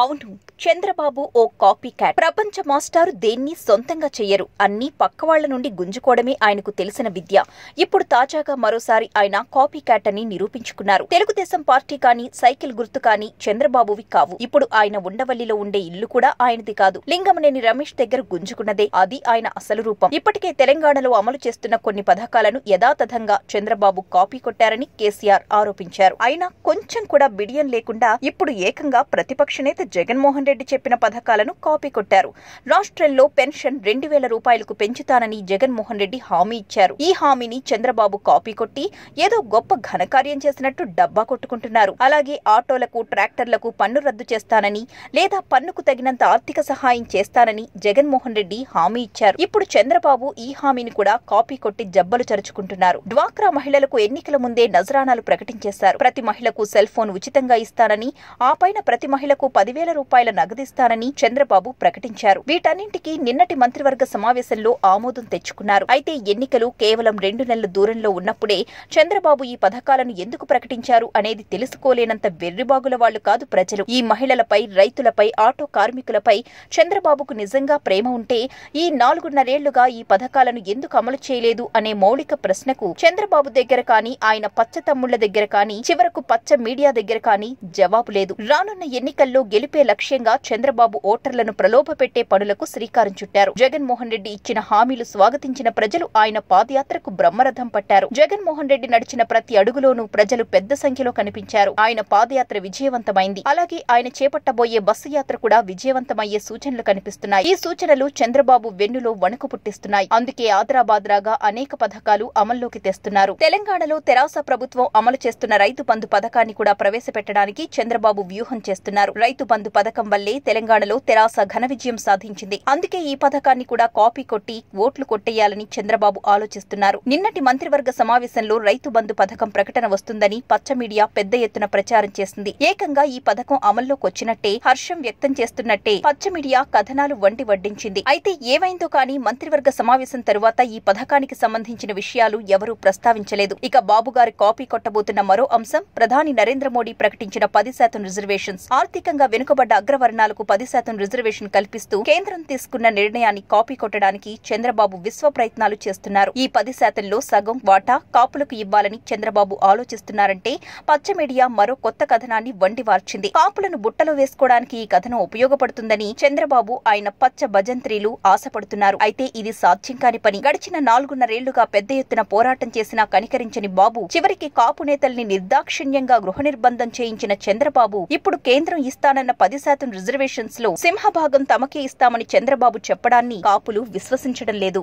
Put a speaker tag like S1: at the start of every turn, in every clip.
S1: అవును చంద్రబాబు ఓ copy cat. ప్రపంచ మాస్టారు దేన్ని సొంతంగా చెయ్యరు. అన్ని పక్కవాళ్ళ నుండి గుంజుకోవడమే ఆయనకు తెలిసిన విద్య. ఇప్పుడు తాజాగా మరోసారి ఆయన కాపీ క్యాట్ అని నిరూపించుకున్నారు. తెలుగుదేశం పార్టీ కానీ సైకిల్ గుర్తు కానీ చంద్రబాబువి కావు. ఇప్పుడు ఆయన ఉండవల్లిలో ఉండే ఇల్లు కూడా ఆయనది కాదు. లింగమనేని రమేష్ దగ్గర గుంజుకున్నదే అది ఆయన అసలు రూపం. ఇప్పటికే తెలంగాణలో అమలు చేస్తున్న కొన్ని పథకాలను యథాతథంగా చంద్రబాబు కాపీ కొట్టారని కేసీఆర్ ఆరోపించారు. అయినా కొంచెం కూడా బిడియం లేకుండా ఇప్పుడు ఏకంగా ప్రతిపక్ష నేత జగన్మోహన్ రెడ్డి చెప్పిన పథకాలను కాపీ కొట్టారు. రాష్ట్రంలో పెన్షన్ రెండు వేల రూపాయలకు పెంచుతానని జగన్మోహన్ రెడ్డి హామీ ఇచ్చారు. ఈ హామీని చంద్రబాబు కాపీ కొట్టి ఏదో గొప్ప ఘనకార్యం చేసినట్టు డబ్బా కొట్టుకుంటున్నారు. అలాగే ఆటోలకు ట్రాక్టర్లకు పన్ను రద్దు చేస్తానని లేదా పన్నుకు తగినంత ఆర్థిక సహాయం చేస్తానని జగన్మోహన్ రెడ్డి హామీ ఇచ్చారు. ఇప్పుడు చంద్రబాబు ఈ హామీని కూడా కాపీ కొట్టి జబ్బలు చరుచుకుంటున్నారు. డ్వాక్రా మహిళలకు ఎన్నికల ముందే నజరానాలు ప్రకటించేశారు. ప్రతి మహిళకు సెల్ ఫోన్ ఉచితంగా ఇస్తానని ఆ పైన ప్రతి మహిళకు పది పదివేల రూపాయల నగదిస్తానని చంద్రబాబు ప్రకటించారు. వీటన్నింటికీ నిన్నటి మంత్రివర్గ సమావేశంలో ఆమోదం తెచ్చుకున్నారు. అయితే ఎన్నికలు కేవలం రెండు నెలల దూరంలో ఉన్నప్పుడే చంద్రబాబు ఈ పథకాలను ఎందుకు ప్రకటించారు అనేది తెలుసుకోలేనంత వెర్రిబాగుల వాళ్ళు కాదు ప్రజలు. ఈ మహిళలపై రైతులపై ఆటో కార్మికులపై చంద్రబాబుకు నిజంగా ప్రేమ ఉంటే ఈ నాలుగున్నరేళ్ళుగా ఈ పథకాలను ఎందుకు అమలు చేయలేదు అనే మౌలిక ప్రశ్నకు చంద్రబాబు దగ్గర కానీ ఆయన పచ్చ తమ్ముళ్ళ దగ్గర కానీ చివరకు పచ్చ మీడియా దగ్గర కానీ జవాబు లేదు. రానున్న ఎన్నికల్లో గెలి గెలిపే లక్ష్యంగా చంద్రబాబు ఓటర్లను ప్రలోభపెట్టే పనులకు శ్రీకారం చుట్టారు. జగన్మోహన్ రెడ్డి ఇచ్చిన హామీలు స్వాగతించిన ప్రజలు ఆయన పాదయాత్రకు బ్రహ్మరథం పట్టారు. జగన్మోహన్ రెడ్డి నడిచిన ప్రతి అడుగులోనూ ప్రజలు పెద్ద సంఖ్యలో కనిపించారు. ఆయన పాదయాత్ర విజయవంతమైంది. అలాగే ఆయన చేపట్టబోయే బస్సు యాత్ర కూడా విజయవంతమయ్యే సూచనలు కనిపిస్తున్నాయి. ఈ సూచనలు చంద్రబాబు వెన్నులో వణుకు పుట్టిస్తున్నాయి. అందుకే ఆదరాబాద్రాగా అనేక పథకాలు అమల్లోకి తెస్తున్నారు. తెలంగాణలో తెరాస ప్రభుత్వం అమలు చేస్తున్న రైతు బంధు పథకాన్ని కూడా ప్రవేశపెట్టడానికి చంద్రబాబు వ్యూహం చేస్తున్నారు. రైతు బంధు పథకం వల్లే తెలంగాణలో తెరాస ఘన విజయం సాధించింది. అందుకే ఈ పథకాన్ని కూడా కాపీ కొట్టి ఓట్లు కొట్టేయాలని చంద్రబాబు ఆలోచిస్తున్నారు. నిన్నటి మంత్రివర్గ సమావేశంలో రైతు బంధు పథకం ప్రకటన వస్తుందని పచ్చ మీడియా పెద్ద ఎత్తున ప్రచారం చేసింది. ఏకంగా ఈ పథకం అమల్లోకి వచ్చినట్టే హర్షం వ్యక్తం చేస్తున్నట్టే పచ్చ మీడియా కథనాలు వండి వడ్డించింది. అయితే ఏమైందో కానీ మంత్రివర్గ సమావేశం తరువాత ఈ పథకానికి సంబంధించిన విషయాలు ఎవరూ ప్రస్తావించలేదు. ఇక బాబుగారి కాపీ కొట్టబోతున్న మరో అంశం ప్రధాని నరేంద్ర మోడీ ప్రకటించిన పది శాతం రిజర్వేషన్స్. ఆర్థికంగా వెనుకబడ్డ అగ్రవర్ణాలకు పది శాతం రిజర్వేషన్ కల్పిస్తూ కేంద్రం తీసుకున్న నిర్ణయాన్ని కాపీ కొట్టడానికి చంద్రబాబు విశ్వ ప్రయత్నాలు చేస్తున్నారు. ఈ పది శాతంలో సగం వాటా కాపులకు ఇవ్వాలని చంద్రబాబు ఆలోచిస్తున్నారంటే పచ్చ మీడియా మరో కొత్త కథనాన్ని వండివార్చింది. కాపులను బుట్టలో వేసుకోవడానికి ఈ కథనం ఉపయోగపడుతుందని చంద్రబాబు ఆయన పచ్చ భజంత్రీలు ఆశపడుతున్నారు. అయితే ఇది సాధ్యం కాని పని. గడిచిన నాలుగున్నరేళ్ళుగా పెద్ద ఎత్తున పోరాటం చేసినా కనికరించని బాబు చివరికి కాపు నేతల్ని నిర్దాక్షిణ్యంగా గృహ నిర్బంధం చేయించిన చంద్రబాబు ఇప్పుడు కేంద్రం ఇస్తానన్న పది శాతం రిజర్వేషన్స్లో సింహభాగం తమకే ఇస్తామని చంద్రబాబు చెప్పడాన్ని కాపులు విశ్వసించడం లేదు.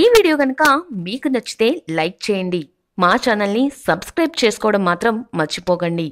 S2: ఈ వీడియో కనుక మీకు నచ్చితే లైక్ చేయండి. మా ఛానల్ని సబ్స్క్రైబ్ చేసుకోవడం మాత్రం మర్చిపోకండి.